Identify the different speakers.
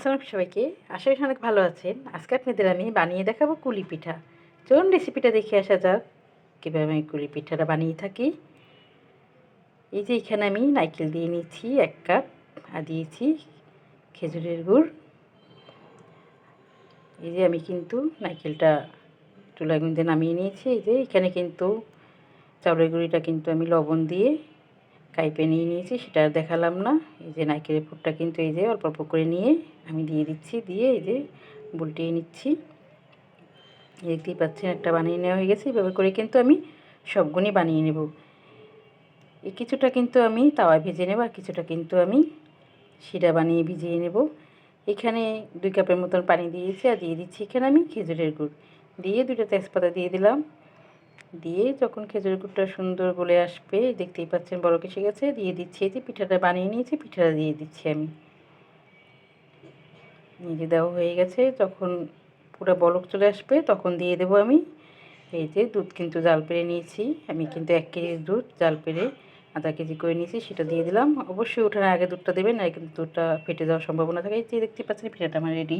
Speaker 1: আসসালাম সবাইকে। আশা করি অনেক ভালো আছেন। আজকে আপনাদের আমি বানিয়ে দেখাবো কুলি পিঠা। চলুন রেসিপিটা দেখে আসা যাক কীভাবে আমি কুলি পিঠাটা বানিয়ে থাকি। এই যে এখানে আমি নারকেল দিয়ে নিয়েছি এক কাপ, আর দিয়েছি খেজুরের গুড়। এই যে আমি কিন্তু নাইকেলটা চুলার মধ্যে নামিয়ে নিয়েছি। এই যে এখানে কিন্তু চাউলের গুঁড়িটা কিন্তু আমি লবণ দিয়ে কাইপে নিয়ে নিয়েছি, সেটা আর দেখালাম না। এই যে নারকেলের পুরটা কিন্তু এই যে অল্প অল্প করে নিয়ে আমি দিয়ে দিচ্ছি, দিয়ে এই যে বুলটিয়ে নিচ্ছি। দেখতেই পাচ্ছেন, একটা বানিয়ে নেওয়া হয়ে গেছে। এভাবে করে কিন্তু আমি সবগুনি বানিয়ে নেব। এই কিছুটা কিন্তু আমি তাওয়ায় ভেজে নেব, আর কিছুটা কিন্তু আমি শিরা বানিয়ে ভিজিয়ে নেব। এখানে দুই কাপের মতন পানি দিয়েছি, আর দিয়ে দিচ্ছি এখানে আমি খেজুরের গুড়। দিয়ে দুটো তেজপাতা দিয়ে দিলাম। দিয়ে যখন খেজুর গুড়টা সুন্দর গলে আসবে, দেখতেই পাচ্ছেন বড় কেসে গেছে, দিয়ে দিচ্ছি এই যে পিঠাটা বানিয়ে নিয়েছি, পিঠাটা দিয়ে দিচ্ছি আমি। নিজে দেওয়া হয়ে গেছে, যখন পুরো বলক চলে আসবে, তখন দিয়ে দেবো আমি এই যে দুধ কিন্তু জাল পেরে নিয়েছি। আমি কিন্তু এক কেজি দুধ জাল পেরে আধা কেজি করে নিয়েছি, সেটা দিয়ে দিলাম। অবশ্যই ওঠানোর আগে দুধটা দেবেন আর কিন্তু দুধটা ফেটে যাওয়ার সম্ভাবনা থাকে। এই যে দেখতে পাচ্ছেন, পিঠাটা আমার রেডি